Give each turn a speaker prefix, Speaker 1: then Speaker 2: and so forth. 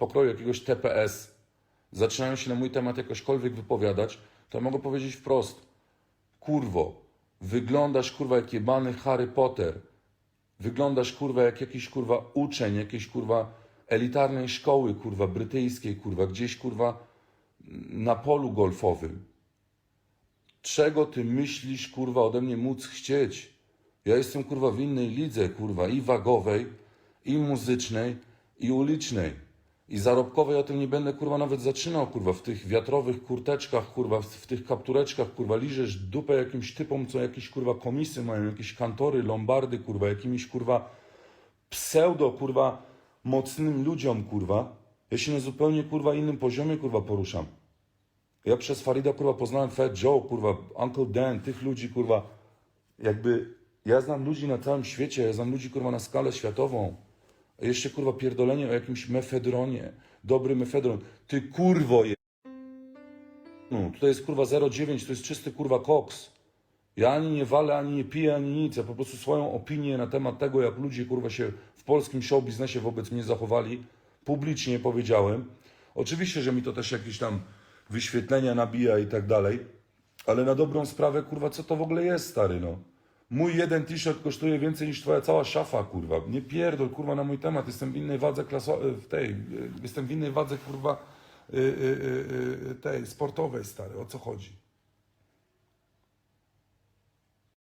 Speaker 1: pokroju jakiegoś TPS zaczynają się na mój temat jakośkolwiek wypowiadać, to ja mogę powiedzieć wprost, kurwo, wyglądasz kurwa jak jebany Harry Potter, wyglądasz kurwa jak jakiś kurwa uczeń, jakiejś kurwa elitarnej szkoły kurwa brytyjskiej kurwa, gdzieś kurwa na polu golfowym. Czego ty myślisz kurwa ode mnie móc chcieć? Ja jestem kurwa w innej lidze kurwa i wagowej, i muzycznej, i ulicznej. I zarobkowej o tym nie będę kurwa nawet zaczynał kurwa w tych wiatrowych kurteczkach kurwa, w, tych kaptureczkach kurwa liżesz dupę jakimś typom, co jakieś kurwa komisy mają, jakieś kantory, lombardy kurwa, jakimiś kurwa pseudo kurwa mocnym ludziom kurwa. Ja się na zupełnie kurwa innym poziomie kurwa poruszam. Ja przez Farida kurwa poznałem Fat Joe, kurwa, Uncle Dan, tych ludzi kurwa, jakby ja znam ludzi na całym świecie, ja znam ludzi kurwa na skalę światową. Jeszcze kurwa pierdolenie o jakimś mefedronie, dobry mefedron. Ty kurwo je... No, tutaj jest kurwa 0,9, to jest czysty kurwa koks. Ja ani nie walę, ani nie piję, ani nic. Ja po prostu swoją opinię na temat tego, jak ludzie kurwa się w polskim show biznesie wobec mnie zachowali, publicznie powiedziałem. Oczywiście, że mi to też jakieś tam wyświetlenia nabija i tak dalej, ale na dobrą sprawę, kurwa, co to w ogóle jest, stary, no. Mój jeden t-shirt kosztuje więcej niż twoja cała szafa, kurwa. Nie pierdol, kurwa, na mój temat. Jestem w innej wadze klasowej, w tej, y, jestem w innej wadze, kurwa, y, y, tej, sportowej, stary. O co chodzi?